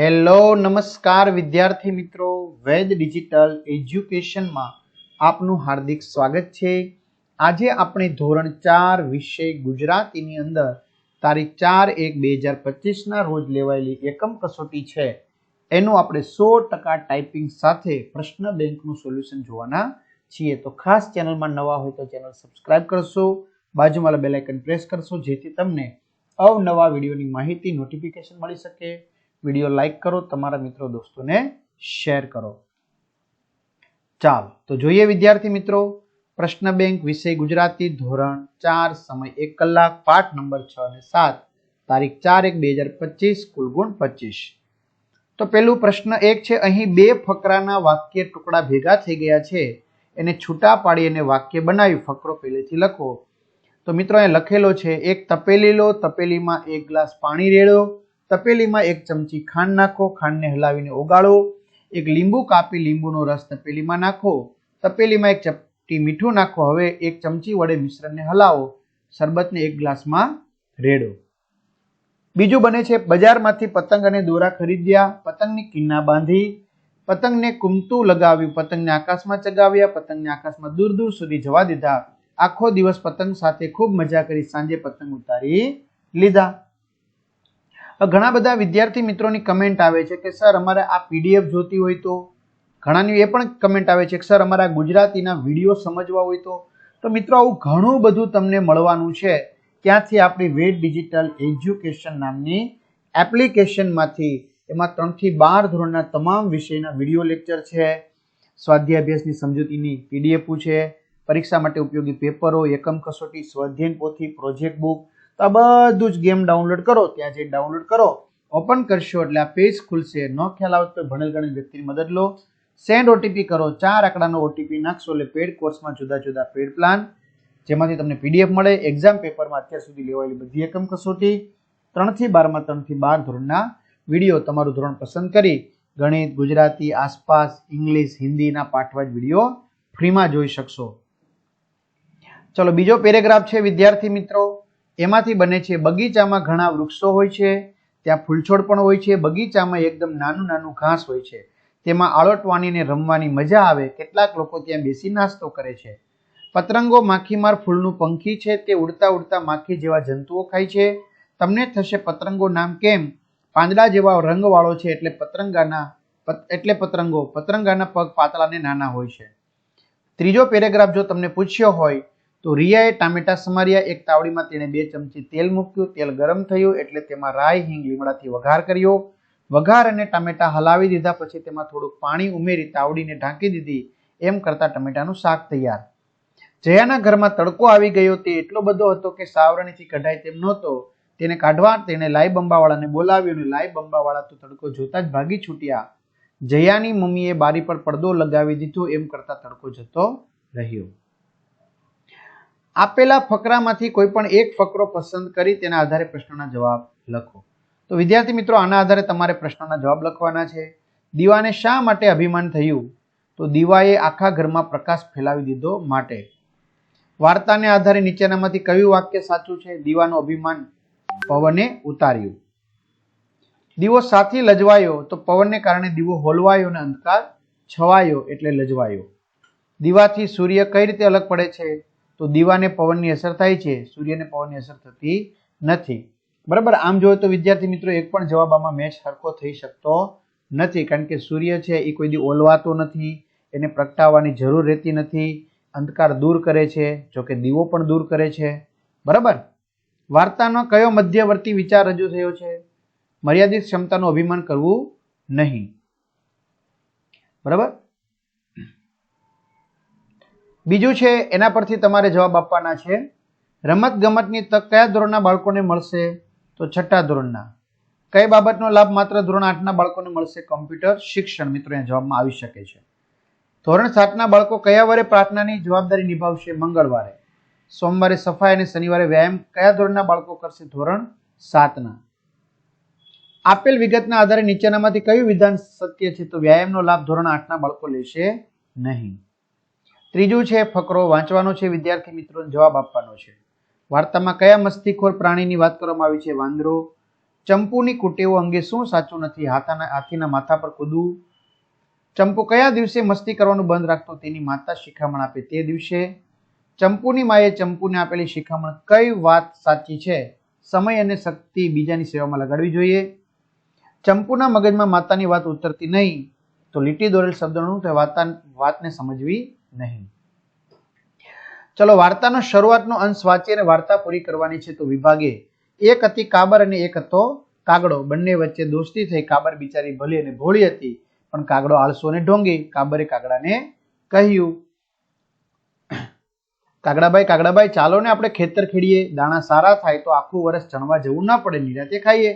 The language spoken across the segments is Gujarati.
હેલો નમસ્કાર વિદ્યાર્થી મિત્રો. વેદ ડિજિટલ એજ્યુકેશનમાં આપનું હાર્દિક સ્વાગત છે. આજે આપણે ધોરણ ચાર વિષય ગુજરાતીની અંદર તારીખ ચાર એક બે હજાર પચીસના રોજ લેવાયેલી એકમ કસોટી છે. એનું આપણે સો ટકા ટાઈપિંગ સાથે પ્રશ્ન બેંકનું સોલ્યુશન જોવાના છીએ. તો ખાસ ચેનલમાં નવા હોય તો ચેનલ સબસ્ક્રાઇબ કરશો. બાજુમાં બેલાઇકન પ્રેસ કરશો, જેથી તમને અવનવા વિડીયોની માહિતી, નોટિફિકેશન મળી શકે. વીડિયો લાઈક કરો, તમારા મિત્રો દોસ્તોને શેર કરો. ચાલો, તો જોઈએ વિદ્યાર્થી મિત્રો, પ્રશ્ન બેંક વિષય ગુજરાતી ધોરણ ચાર, સમય એક કલાક, પાઠ નંબર છ અને સાત, તારીખ ચાર એક બે હજાર પચીસ કુલ ગુણ પચીસ. તો પેલું પ્રશ્ન એક છે, અહીં બે ફકરાના વાક્ય ટુકડા ભેગા થઈ ગયા છે, એને છૂટા પાડી અને વાક્ય બનાવી ફકરો પહેલેથી લખો. તો મિત્રો, અહીં લખેલો છે, એક તપેલી લો, તપેલીમાં એક ગ્લાસ પાણી રેડો તપેલીમાં એક ચમચી ખાંડ નાખો, ખાંડને હલાવીને ઓગાળો. એક લીંબુ કાપી લીંબુનો રસ તપેલીમાં નાખો. તપેલીમાં એક ચપટી મીઠું નાખો. હવે એક ચમચી વડે મિશ્રણને હલાવો. શરબતને એક ગ્લાસમાં રેડો. બીજું બને છે બજારમાંથી પતંગ અને દોરા ખરીદ્યા. પતંગની કિન્ના બાંધી. પતંગને કુમતું લગાવ્યું. પતંગને આકાશમાં ચગાવ્યા. પતંગને આકાશમાં દૂર દૂર સુધી જવા દીધા. આખો દિવસ પતંગ સાથે ખૂબ મજા કરી સાંજે પતંગ ઉતારી લીધા. ઘણા બધા વિદ્યાર્થી મિત્રોની કમેન્ટ આવે છે કે, સર, અમારે આ પીડીએફ જોતી હોય તો? ઘણાની એ પણ કમેન્ટ આવે છે કે, સર, અમારા ગુજરાતીના વીડિયો સમજવા હોય તો? તો મિત્રો, આવું ઘણું બધું તમને મળવાનું છે ક્યાંથી આપણી વેદ ડિજિટલ એજ્યુકેશન નામની એપ્લિકેશનમાંથી. એમાં ત્રણથી બાર ધોરણના તમામ વિષયના વીડિયો લેક્ચર છે સ્વાધ્યાય અભ્યાસની સમજૂતીની પીડીએફ છે, પરીક્ષા માટે ઉપયોગી પેપરો, એકમ કસોટી, સ્વાધ્યાયન પોથી, પ્રોજેક્ટ બુક તો આ બધું જ ગેમ ડાઉનલોડ કરો, ત્યાં જઈને ડાઉનલોડ કરો. ઓપન કરશો એટલે આ પેજ ખુલશે. ન ખ્યાલ આવે તો ભણેલ ગણેલ વ્યક્તિની મદદ લો. સેન્ડ ઓટીપી કરો. ચાર આંકડાનો ઓટીપી નાખશો એટલે પેડ કોર્સમાં જુદા જુદા પેડ પ્લાન જેમાંથી તમને પીડીએફ મળે. એક્ઝામ પેપરમાં અત્યાર સુધી લેવાયેલી બધી એકમ કસોટી. ત્રણથી બારમાં ત્રણથી બાર ધોરણના વીડિયો તમારું ધોરણ પસંદ કરી ગણિત, ગુજરાતી, આસપાસ, ઇંગ્લિશ, હિન્દીના પાઠવાજ વીડિયો ફ્રીમાં જોઈ શકશો. ચલો, બીજો પેરેગ્રાફ છે, વિદ્યાર્થી મિત્રો. એમાંથી બને છે, બગીચામાં ઘણા વૃક્ષો હોય છે, ત્યાં ફૂલછોડ પણ હોય છે, બગીચામાં એકદમ નાનું નાનું ઘાસ હોય છે. તેમાં આળોટવાની ને રમવાની મજા આવે, કેટલાક લોકો ત્યાં બેસી નાસ્તો કરે છે. પતરંગો માખીમાર ફૂલનું પંખી છે, તે ઉડતા ઉડતા માખી જેવા જંતુઓ ખાય છે. તમને થશે પતરંગો નામ કેમ? પાંદડા જેવા રંગવાળો છે, એટલે પતરંગાના એટલે પતંગો પતરંગાના પગ પાતળા ને નાના હોય છે. ત્રીજો પેરેગ્રાફ જો તમને પૂછ્યો હોય તો રિયાએ ટામેટા સમાર્યા, એક તાવડીમાં તેણે બે ચમચી તેલ મૂક્યું, તેલ ગરમ થયું એટલે તેમાં રાઈ, હિંગ, લીમડાથી વઘાર કર્યો. વઘાર અને ટામેટા હલાવી દીધા પછી તેમાં થોડુંક પાણી ઉમેરી તાવડીને ઢાંકી દીધી, એમ કરતા ટમેટાનું શાક તૈયાર. જયાના ઘરમાં તડકો આવી ગયો તે એટલો બધો હતો કે સાવરણીથી કઢાય તેમ નહોતો. તેને કાઢવા તેણે લાઈ બંબાવાળાને બોલાવ્યો અને લાઈ બંબાવાળા તો તડકો જોતા જ ભાગી છૂટ્યા. જયાની મમ્મીએ બારી પર પડદો લગાવી દીધો, એમ કરતા તડકો જતો રહ્યો. આપેલા ફકરામાંથી કોઈ પણ એક ફકરો પસંદ કરી તેના આધારે પ્રશ્નોના જવાબ લખો. તો વિદ્યાર્થી મિત્રો, આના આધારે તમારે પ્રશ્નોના જવાબ લખવાના છે. દીવાને શા માટે અભિમાન થયું? તો દીવાએ આખા ઘરમાં પ્રકાશ ફેલાવી દીધો માટે. વાર્તાને આધારે નીચેનામાંથી કયું વાક્ય સાચું છે? દીવાનું અભિમાન પવને ઉતાર્યું. દીવો સાથી લજવાયો, તો પવનને કારણે દીવો હોલવાયો અને અંધકાર છવાયો એટલે લજવાયો. દીવાથી સૂર્ય કઈ રીતે અલગ પડે છે? તો દીવાને પવનની અસર થાય છે સૂર્યને પવનની અસર થતી નથી. બરાબર? આમ જોઈએ તો વિદ્યાર્થી મિત્રો એક પણ જવાબ આમાં મેચ સરખો થઈ શકતો નથી, કારણ કે સૂર્ય છે, એ કોઈ દી ઓલવાતો નથી, એને પ્રગટાવવાની જરૂર રહેતી નથી, અંધકાર દૂર કરે છે, જો કે દીવો પણ દૂર કરે છે. બરાબર? વાર્તાનો કયો મધ્યવર્તી વિચાર રજૂ થયો છે? મર્યાદિત ક્ષમતાનું અભિમાન કરવું નહીં. બરાબર? બીજું છે, એના પરથી તમારે જવાબ આપવાના છે રમત ગમતની તક કયા ધોરણના બાળકોને મળશે? તો છઠ્ઠા ધોરણના. કઈ બાબતનો લાભ માત્ર ધોરણ આઠના બાળકોને મળશે? કમ્પ્યુટર શિક્ષણ. મિત્રો, અહીંયા જવાબમાં આવી શકે છે. ધોરણ સાતના બાળકો કયા વારે પ્રાર્થનાની જવાબદારી નિભાવશે? મંગળવારે. સોમવારે સફાઈ અને શનિવારે વ્યાયામ. કયા ધોરણના બાળકો કરશે? ધોરણ સાતના. આપેલ વિગતના આધારે નીચેનામાંથી કયું વિધાન સત્ય છે? તો વ્યાયામનો લાભ ધોરણ આઠના બાળકો લેશે નહીં. ત્રીજું છે, ફકરો વાંચવાનો છે, વિદ્યાર્થી મિત્રોને જવાબ આપવાનો છે. વાર્તામાં કયા મસ્તીખોર પ્રાણીની વાત કરવામાં આવી છે? વાંદરો. ચંપુની કુટેવો અંગે શું સાચું નથી? હાથાના, હાથીના માથા પર કૂદવું. ચંપુ કયા દિવસે મસ્તી કરવાનું બંધ રાખતો? તેની માતા શિખામણ આપે તે દિવસે. ચંપુની માએ ચંપુને આપેલી શિખામણ કઈ વાત સાચી છે? સમય અને શક્તિ બીજાની સેવામાં લગાડવી જોઈએ. ચંપુના મગજમાં માતાની વાત ઉતરતી નહીં. તો લીટી દોરેલ શબ્દોનું તે વાર્તા વાતને સમજવી નહીં. ચલો, વાર્તાનો શરૂઆતનો અંશ વાંચી અને વાર્તા પૂરી કરવાની છે તો વિભાગે. એક હતી કાબર અને એક હતો કાગડો. બંને વચ્ચે દોસ્તી થઈ. કાબર બિચારી ભલી અને ભોળી હતી, પણ કાગડો આળસો અને ઢોંગી. કાબરે કાગડાને કહ્યું કાગડાભાઈ કાગડાભાઈ ચાલો ને આપણે ખેતર ખેડીએ. દાણા સારા થાય તો આખું વર્ષ ચણવા જવું ના પડે. નિરાતે ખાઈએ.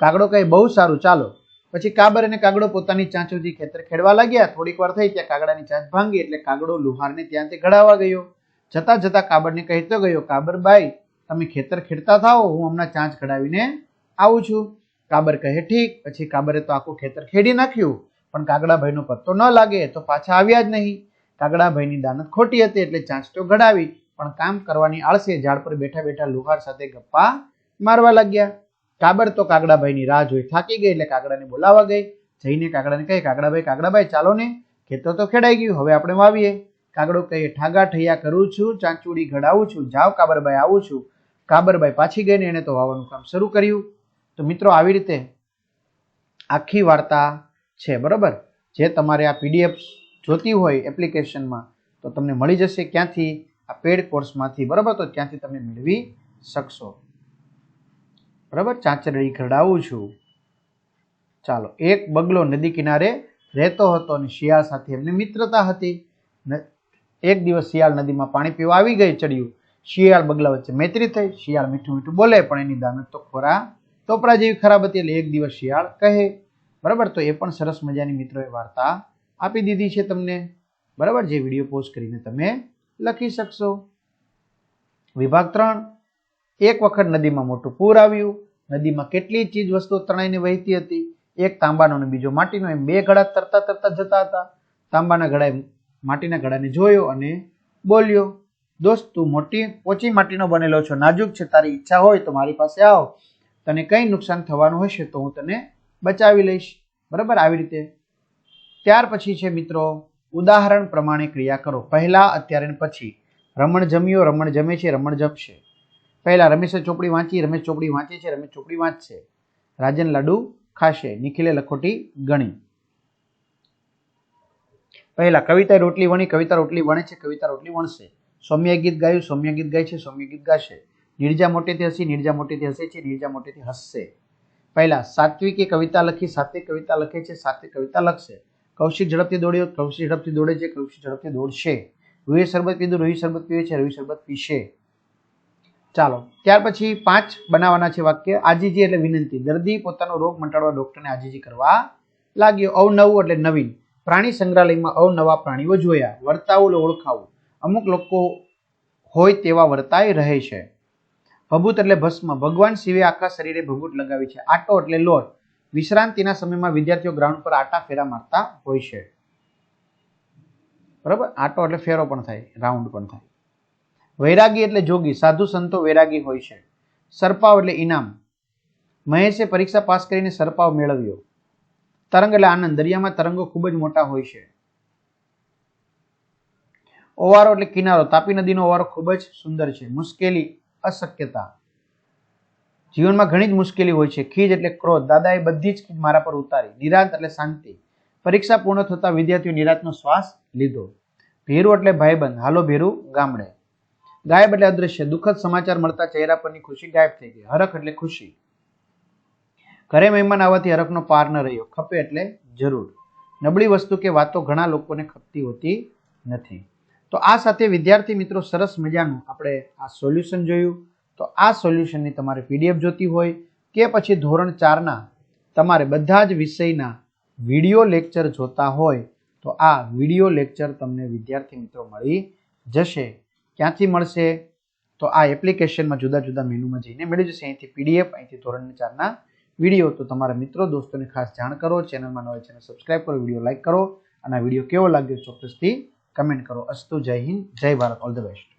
કાગડો કહે, બહુ સારું, ચાલો. પછી કાબર અને કાગડો પોતાની ચાંચોથી ખેતર ખેડવા લાગ્યા. થોડીક વાર થઈ ત્યાં કાગડાની ચાંચ ભાંગી એટલે કાગડો લુહારને ત્યાં તે ઘડાવા ગયો. જતા જતા કાબરને કહેતો ગયો કાબરભાઈ તમે ખેતર ખેડતા થાઓ, હું હમણાં ચાંચ ઘડાવીને આવું છું. કાબર કહે, ઠીક. પછી કાબરે તો આખું ખેતર ખેડી નાખ્યું. પણ કાગડાભાઈનો પત્તો ન લાગે તો પાછા આવ્યા જ નહીં. કાગડાભાઈની દાનત ખોટી હતી એટલે ચાંચ તો ઘડાવી, પણ કામ કરવાની આળસે ઝાડ પર બેઠા બેઠા લુહાર સાથે ગપ્પા મારવા લાગ્યા. કાબર તો કાગડાભાઈની રાહ જોઈ થાકી ગઈ એટલે કાગડાને બોલાવા ગઈ. જઈને કાગડાને કહે, કાગડાભાઈ કાગડાભાઈ, ચાલો ને. ખેતર તો ખેડાઈ ગયું, હવે આપણે વાવીએ. કાગડો કહે, ઠાગા ઠૈયા કરું છું, ચાંચુડી ઘડાવું છું જાઓ કાબરભાઈ આવું છું. કાબરભાઈ પાછી ગઈને એને તો વાવવાનું કામ શરૂ કર્યું. તો મિત્રો, આવી રીતે આખી વાર્તા છે, બરાબર? જે તમારે આ પીડીએફ જોતી હોય એપ્લિકેશનમાં, તો તમને મળી જશે ક્યાંથી? આ પેડ કોર્સમાંથી, બરાબર? તો ત્યાંથી તમે મેળવી શકશો. બરાબર? ચાંચરડી ખરડાવું છું. ચાલો, એક બગલો નદી કિનારે રહેતો હતો અને શિયાળ સાથે એમની મિત્રતા હતી. એક દિવસ શિયાળ નદીમાં પાણી પીવા આવી ગઈ, ચડ્યું. શિયાળ બગલા વચ્ચે મૈત્રી થઈ. શિયાળ મીઠું મીઠું બોલે, પણ એની દાનત તો ખોરા ટોપરા જેવી ખરાબ હતી, એટલે એક દિવસ શિયાળ કહે, બરાબર, તો એ પણ સરસ મજાની મિત્રોએ વાર્તા આપી દીધી છે તમને. બરાબર? જે વીડિયો પોસ્ટ કરીને તમે લખી શકશો. વિભાગ ત્રણ એક વખત નદીમાં મોટું પૂર આવ્યું, નદીમાં કેટલી ચીજ વસ્તુઓ તણાઈને વહેતી હતી. એક તાંબાનો અને બીજો માટીનો, એમ બે ઘડા તરતા તરતા જતા હતા. તાંબાના ઘડાએ માટીના ઘડાને જોયો અને બોલ્યો, દોસ્ત, તું મોટી પોચી માટીનો બનેલો છો, નાજુક છે, તારી ઈચ્છા હોય તો મારી પાસે આવ. તને કંઈ નુકસાન થવાનું હશે તો હું તને બચાવી લઈશ. બરાબર? આવી રીતે. ત્યાર પછી છે મિત્રો, ઉદાહરણ પ્રમાણે ક્રિયા કરો. પહેલા, અત્યારે પછી. રમણ જમ્યો રમણ જમે છે, રમણ જમશે પહેલા રમેશે ચોપડી વાંચી, રમેશ ચોપડી વાંચે છે, રમેશ ચોપડી વાંચશે. રાજન લાડુ ખાશે, નિખિલે લખોટી ગણી. પહેલા કવિતા રોટલી વણી, કવિતા રોટલી વણે છે, કવિતા રોટલી વણશે. સૌમ્ય ગીત ગાયું, સૌમ્ય ગીત ગાય છે, સૌમ્ય ગીત ગાશે. નિર્જા મોટેથી હસી, નિર્જા મોટેથી હસે છે, નિર્જા મોટેથી હસશે. પહેલા સાત્વિકે કવિતા લખી, સાત્વિક કવિતા લખે છે, સાત્વિક કવિતા લખશે. કૌશિક ઝડપથી દોડ્યો, કૌશિક ઝડપથી દોડે છે, કૌશિક ઝડપથી દોડશે. રૂહે શરબત પીધું રવિ શરબત પીવે છે રવિ શરબત પીશે. ચાલો, ત્યાર પછી પાંચ બનાવવાના છે વાક્ય. આજીજી એટલે વિનંતી. દર્દી પોતાનો રોગ મટાડવા ડોક્ટરને આજીજી કરવા લાગ્યો. અવનવું એટલે નવીન. પ્રાણી સંગ્રહાલયમાં અવનવા પ્રાણીઓ જોયા. વર્તાવું એટલે ઓળખાવું. અમુક લોકો હોય તેવા વર્તાય રહે છે. ભભૂત એટલે ભસ્મ. ભગવાન શિવે આખા શરીરે ભભૂત લગાવી છે. આટો એટલે લોટ. વિશ્રાંતિના સમયમાં વિદ્યાર્થીઓ ગ્રાઉન્ડ પર આટા ફેરા મારતા હોય છે. બરાબર? આટો એટલે ફેરો પણ થાય. રાઉન્ડ પણ થાય. વૈરાગી એટલે જોગી, સાધુ સંતો વૈરાગી હોય છે. સરપાવ એટલે ઇનામ. મહેશે પરીક્ષા પાસ કરીને સરપાવ મેળવ્યો. તરંગ એટલે આનંદ. દરિયામાં તરંગો ખૂબ જ મોટા હોય છે. ઓવારો એટલે કિનારો. તાપી નદીનો ઓવારો ખૂબ જ સુંદર છે. મુશ્કેલી, અશક્યતા. જીવનમાં ઘણી જ મુશ્કેલી હોય છે. ખીજ એટલે ક્રોધ. દાદાએ બધી જ ખીજ મારા પર ઉતારી. નિરાંત એટલે શાંતિ. પરીક્ષા પૂર્ણ થતા વિદ્યાર્થીઓ નિરાંતનો શ્વાસ લીધો. ભેરું એટલે ભાઈબંધ. હાલો ભેરું ગામડે. ગાયબ એટલે અદ્રશ્ય દુઃખદ સમાચાર મળતા ચહેરા પરની ખુશી ગાયબ થઈ ગઈ. હરખ એટલે ખુશી. ઘરે મહેમાન આવવાથી હરખનો પાર ન રહ્યો. ખપે એટલે જરૂર. નબળી વસ્તુ કે વાતો ઘણા લોકોને ખપતી હોતી નથી. તો આ સાથે વિદ્યાર્થી મિત્રો સરસ મજાનું આપણે આ સોલ્યુશન જોયું. તો આ સોલ્યુશનની તમારે પીડીએફ જોતી હોય કે પછી ધોરણ ચારના તમારે બધા જ વિષયના વીડિયો લેક્ચર જોતા હોય તો આ વીડિયો લેક્ચર તમને વિદ્યાર્થી મિત્રો મળી જશે. ક્યાંથી મળશે? તો આ એપ્લિકેશનમાં જુદા જુદા મેનુમાં જઈને મળી જશે. અહીંથી પીડીએફ, અહીંથી ધોરણ ચારના વીડિયો. તો તમારા મિત્રો, દોસ્તોને ખાસ જાણ કરો. ચેનલમાં ન હોય ચેનલ સબસ્ક્રાઈબ કરો, વીડિયો લાઇક કરો. અને આ વીડિયો કેવો લાગ્યો ચોક્કસથી કમેન્ટ કરો. અસ્તુ જય હિન્દ, જય ભારત. All the best.